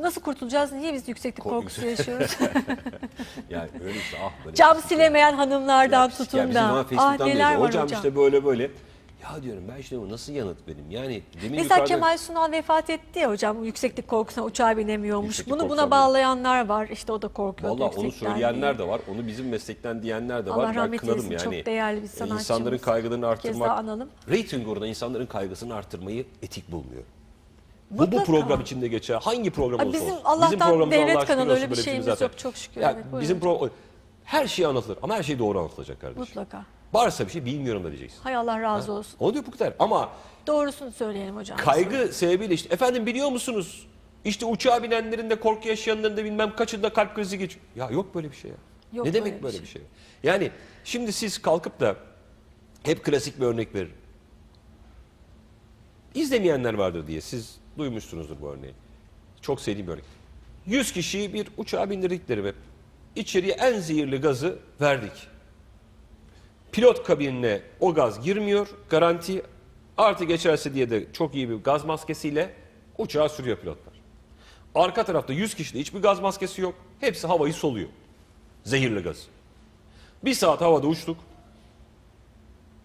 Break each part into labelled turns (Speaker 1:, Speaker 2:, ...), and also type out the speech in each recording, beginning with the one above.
Speaker 1: Nasıl kurtulacağız? Niye biz yükseklik
Speaker 2: Kork-
Speaker 1: korkusu yaşıyoruz?
Speaker 2: Yani öyleyse ah böyle.
Speaker 1: Cam silemeyen hanımlardan
Speaker 2: Ya
Speaker 1: tutun
Speaker 2: ya
Speaker 1: da.
Speaker 2: zaman
Speaker 1: Ah neler var
Speaker 2: hocam,
Speaker 1: hocam.
Speaker 2: işte böyle böyle. Ya diyorum ben işte bu nasıl yanıt vereyim? Yani demin
Speaker 1: Mesela
Speaker 2: yukarıda-
Speaker 1: Kemal Sunal vefat etti ya hocam yükseklik korkusuna uçağa binemiyormuş.
Speaker 2: Yükseklik
Speaker 1: Bunu buna bağlayanlar var. İşte o da korkuyor.
Speaker 2: Valla onu söyleyenler de var. Onu bizim meslekten diyenler de
Speaker 1: Allah
Speaker 2: var. Ben
Speaker 1: rahmet eylesin,
Speaker 2: yani.
Speaker 1: çok değerli bir
Speaker 2: E,
Speaker 1: sanatçımız.
Speaker 2: İnsanların kaygılarını
Speaker 1: Bir kez
Speaker 2: arttırmak.
Speaker 1: daha analım.
Speaker 2: Rating orada insanların kaygısını arttırmayı etik bulmuyor. Bu, bu
Speaker 1: Mutlaka.
Speaker 2: program içinde geçer. Hangi program
Speaker 1: Ay,
Speaker 2: olursa
Speaker 1: bizim
Speaker 2: olsun.
Speaker 1: Allah'tan
Speaker 2: programımız
Speaker 1: devlet
Speaker 2: şükür
Speaker 1: kanalı öyle bir
Speaker 2: böyle şey
Speaker 1: şeyimiz
Speaker 2: zaten.
Speaker 1: yok, çok şükür.
Speaker 2: Ya,
Speaker 1: Evet, buyurun
Speaker 2: bizim pro her şey anlatılır ama her şey doğru anlatılacak kardeşim.
Speaker 1: Mutlaka.
Speaker 2: Varsa bir şey bilmiyorum da diyeceksin.
Speaker 1: Hay Allah razı olsun.
Speaker 2: Onu diyor bu kadar. Ama
Speaker 1: Doğrusunu söyleyelim hocam.
Speaker 2: kaygı sebebiyle işte efendim biliyor musunuz? İşte uçağa binenlerin de korku yaşayanların da bilmem kaçında kalp krizi geçiyor. Ya yok böyle bir şey ya.
Speaker 1: Yok
Speaker 2: ne demek böyle
Speaker 1: şey.
Speaker 2: bir şey? Yani şimdi siz kalkıp da hep klasik bir örnek verir. İzlemeyenler vardır diye siz duymuşsunuzdur bu örneği. Çok sevdiğim bir örnek. 100 kişiyi bir uçağa bindirdik derim hep. İçeriye en zehirli gazı verdik. Pilot kabinine o gaz girmiyor. Garanti artı geçerse diye de çok iyi bir gaz maskesiyle uçağı sürüyor pilotlar. Arka tarafta 100 kişide hiçbir gaz maskesi yok. Hepsi havayı soluyor. Zehirli gaz. Bir saat havada uçtuk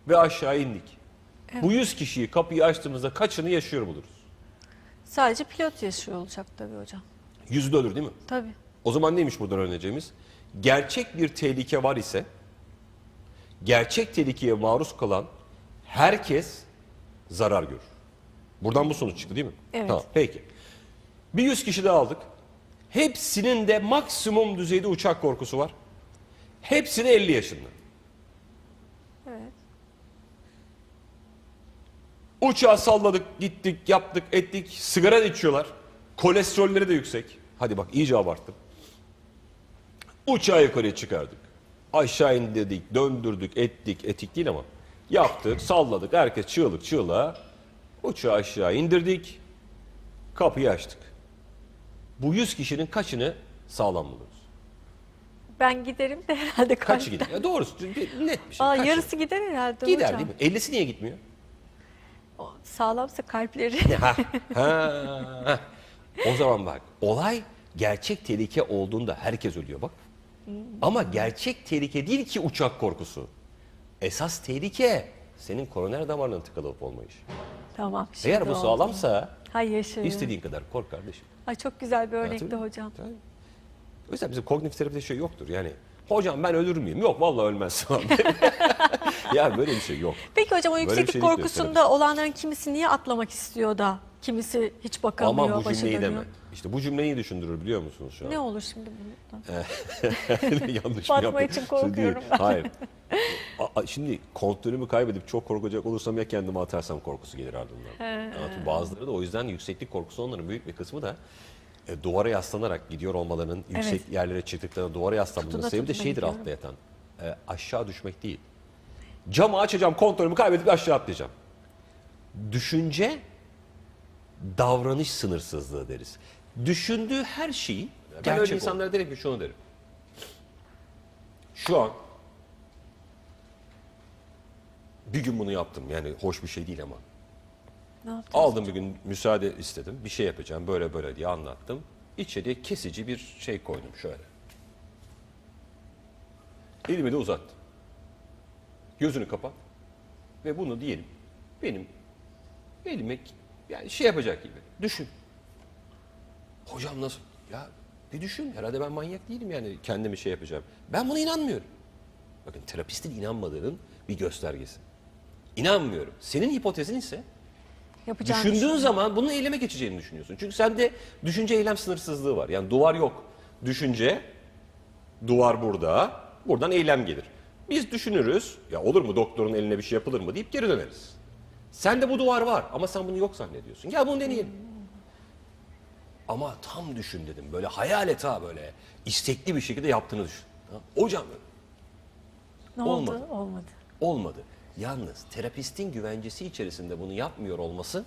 Speaker 2: ve aşağı indik. Bu 100 kişiyi kapıyı açtığımızda kaçını yaşıyor buluruz.
Speaker 1: Sadece pilot yaşıyor olacak tabii hocam.
Speaker 2: Yüzü de ölür değil mi?
Speaker 1: Tabii.
Speaker 2: O zaman neymiş buradan öğreneceğimiz? Gerçek bir tehlike var ise gerçek tehlikeye maruz kalan herkes zarar görür. Buradan bu sonuç çıktı değil mi?
Speaker 1: Evet.
Speaker 2: Tamam, peki. Bir yüz kişi daha aldık. Hepsinin de maksimum düzeyde uçak korkusu var. Hepsi de 50 yaşında.
Speaker 1: Evet.
Speaker 2: Uçağı salladık, gittik, yaptık, ettik. Sigara da içiyorlar. Kolesterolleri de yüksek. Hadi bak iyice abarttım. Uçağı yukarıya çıkardık. Aşağı indirdik, döndürdük, ettik, etik değil ama. Yaptık, salladık. Herkes çığlık çığlığa. Uçağı aşağı indirdik. Kapıyı açtık. Bu 100 kişinin kaçını sağlam buluruz?
Speaker 1: Ben giderim de herhalde
Speaker 2: Kaçı
Speaker 1: kalpten.
Speaker 2: gider? Ya doğrusu net bir şey.
Speaker 1: Aa,
Speaker 2: Kaçı?
Speaker 1: yarısı gider herhalde
Speaker 2: Gider
Speaker 1: hocam.
Speaker 2: değil mi? 50'si niye gitmiyor?
Speaker 1: Sağlamsa kalpleri.
Speaker 2: ha, ha. O zaman bak olay gerçek tehlike olduğunda herkes ölüyor bak. Ama gerçek tehlike değil ki uçak korkusu. Esas tehlike senin koroner damarının tıkalıp olmayış.
Speaker 1: tamam.
Speaker 2: Eğer
Speaker 1: şimdi
Speaker 2: bu
Speaker 1: oldu.
Speaker 2: sağlamsa
Speaker 1: Hay yaşayın.
Speaker 2: istediğin kadar kork kardeşim.
Speaker 1: Ay çok güzel bir örnekti
Speaker 2: tabii.
Speaker 1: hocam.
Speaker 2: Tabii. O yüzden bizim kognitif terapide şey yoktur yani. Hocam ben ölür müyüm? Yok vallahi ölmezsin. ya böyle bir şey yok.
Speaker 1: Peki hocam o yükseklik
Speaker 2: şey değil diyor
Speaker 1: korkusunda olanların kimisi niye atlamak istiyor da kimisi hiç bakamıyor,
Speaker 2: Ama bu cümleyi deme. İşte bu cümleyi düşündürür biliyor musunuz şu an?
Speaker 1: Ne olur şimdi bundan?
Speaker 2: Yanlış
Speaker 1: Batma
Speaker 2: yaptım?
Speaker 1: için korkuyorum
Speaker 2: Şimdi
Speaker 1: ben.
Speaker 2: Hayır. A- a- Şimdi kontrolümü kaybedip çok korkacak olursam ya kendimi atarsam korkusu gelir ardından. Anlatayım. Bazıları da o yüzden yükseklik korkusu onların büyük bir kısmı da e, duvara yaslanarak gidiyor olmalarının yüksek yerlere çıktıklarında duvara yaslanmalarının
Speaker 1: Tutuna
Speaker 2: sebebi de şeydir
Speaker 1: gidiyorum.
Speaker 2: altta yatan. E, aşağı düşmek değil. Camı açacağım kontrolümü kaybedip aşağı atlayacağım. Düşünce davranış sınırsızlığı deriz. Düşündüğü her şeyi ben
Speaker 3: Gerçek
Speaker 2: öyle insanlara derim ki şunu derim. Şu an bir gün bunu yaptım. Yani hoş bir şey değil ama.
Speaker 1: Ne yaptınız?
Speaker 2: Aldım bir gün müsaade istedim. Bir şey yapacağım böyle böyle diye anlattım. İçeriye kesici bir şey koydum şöyle. Elimi de uzattım. Gözünü kapat. Ve bunu diyelim benim elime yani şey yapacak gibi. Düşün. Hocam nasıl? Ya bir düşün. Herhalde ben manyak değilim yani kendimi şey yapacağım. Ben buna inanmıyorum. Bakın terapistin inanmadığının bir göstergesi. İnanmıyorum. Senin hipotezin ise
Speaker 1: Yapacağını
Speaker 2: Düşündüğün
Speaker 1: düşünüyorum.
Speaker 2: zaman bunun eyleme geçeceğini düşünüyorsun. Çünkü sende düşünce eylem sınırsızlığı var. Yani duvar yok. Düşünce, duvar burada, buradan eylem gelir. Biz düşünürüz, ya olur mu doktorun eline bir şey yapılır mı deyip geri döneriz. Sende bu duvar var ama sen bunu yok zannediyorsun. Ya bunu deneyelim. Ama tam düşün dedim. Böyle hayal et ha böyle. istekli bir şekilde yaptığını düşün. Ha, Hocam
Speaker 1: Ne
Speaker 2: olmadı.
Speaker 1: oldu? Olmadı.
Speaker 2: Olmadı. Yalnız terapistin güvencesi içerisinde bunu yapmıyor olması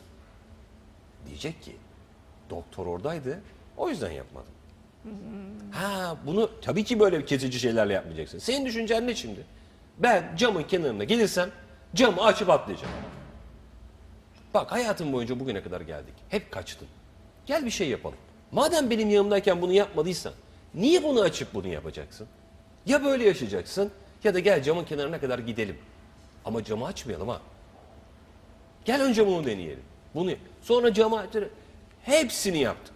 Speaker 2: diyecek ki doktor oradaydı o yüzden yapmadım. Ha bunu tabii ki böyle kesici şeylerle yapmayacaksın. Senin düşüncen ne şimdi? Ben camın kenarına gelirsem camı açıp atlayacağım. Bak hayatım boyunca bugüne kadar geldik. Hep kaçtın. Gel bir şey yapalım. Madem benim yanımdayken bunu yapmadıysan niye bunu açıp bunu yapacaksın? Ya böyle yaşayacaksın ya da gel camın kenarına kadar gidelim. Ama camı açmayalım ha. Gel önce bunu deneyelim. Bunu sonra camı hepsini yaptık.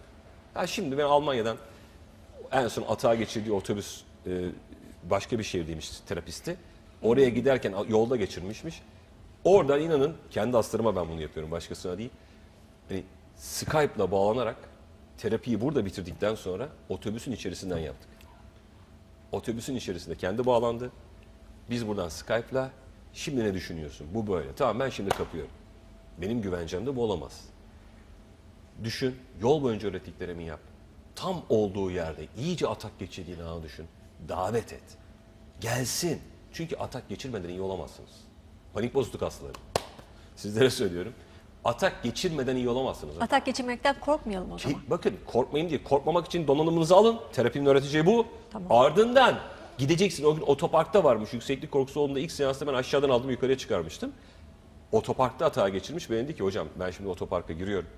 Speaker 2: Ha şimdi ben Almanya'dan en son atağa geçirdiği otobüs e, başka bir şehirdeymiş terapisti. Oraya giderken yolda geçirmişmiş. Oradan inanın kendi hastalarıma ben bunu yapıyorum başkasına değil. Hani Skype'la bağlanarak terapiyi burada bitirdikten sonra otobüsün içerisinden yaptık. Otobüsün içerisinde kendi bağlandı. Biz buradan Skype'la şimdi ne düşünüyorsun? Bu böyle. Tamam ben şimdi kapıyorum. Benim güvencem de bu olamaz. Düşün, yol boyunca öğrettiklerimi yap. Tam olduğu yerde iyice atak geçirdiğini anı düşün. Davet et. Gelsin. Çünkü atak geçirmeden iyi olamazsınız. Panik bozukluk hastaları. Sizlere söylüyorum. Atak geçirmeden iyi olamazsınız.
Speaker 1: Atak geçirmekten korkmayalım o
Speaker 2: Ki,
Speaker 1: zaman.
Speaker 2: bakın korkmayın diye korkmamak için donanımınızı alın. Terapinin öğreteceği bu.
Speaker 1: Tamam.
Speaker 2: Ardından gideceksin. O gün otoparkta varmış. Yükseklik korkusu olduğunda ilk seansta ben aşağıdan aldım yukarıya çıkarmıştım. Otoparkta hata geçirmiş. Ben dedi ki hocam ben şimdi otoparka giriyorum.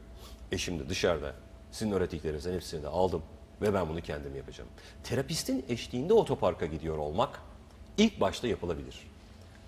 Speaker 2: Eşim de dışarıda. Sizin öğrettiklerinizden hepsini de aldım. Ve ben bunu kendim yapacağım. Terapistin eşliğinde otoparka gidiyor olmak ilk başta yapılabilir.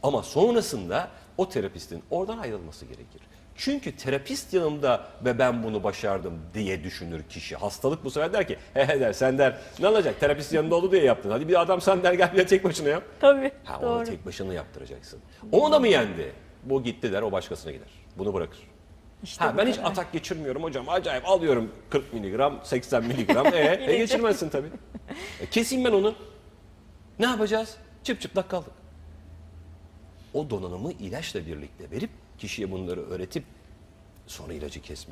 Speaker 2: Ama sonrasında o terapistin oradan ayrılması gerekir. Çünkü terapist yanımda ve ben bunu başardım diye düşünür kişi. Hastalık bu sefer der ki he he der sen der ne olacak terapist yanında oldu diye yaptın. Hadi bir adam sen der gel bir de tek başına yap.
Speaker 1: Tabii.
Speaker 2: Ha, onu
Speaker 1: doğru.
Speaker 2: tek başına yaptıracaksın. Onu da mı yendi? Bu gitti der o başkasına gider. Bunu bırakır.
Speaker 1: İşte
Speaker 2: ha, ben hiç
Speaker 1: kadar.
Speaker 2: atak geçirmiyorum hocam. Acayip alıyorum 40 miligram, 80 miligram. E, e geçirmezsin tabii. E, keseyim ben onu. Ne yapacağız? Çıp çıplak kaldık. O donanımı ilaçla birlikte verip kişiye bunları öğretip sonra ilacı kesmek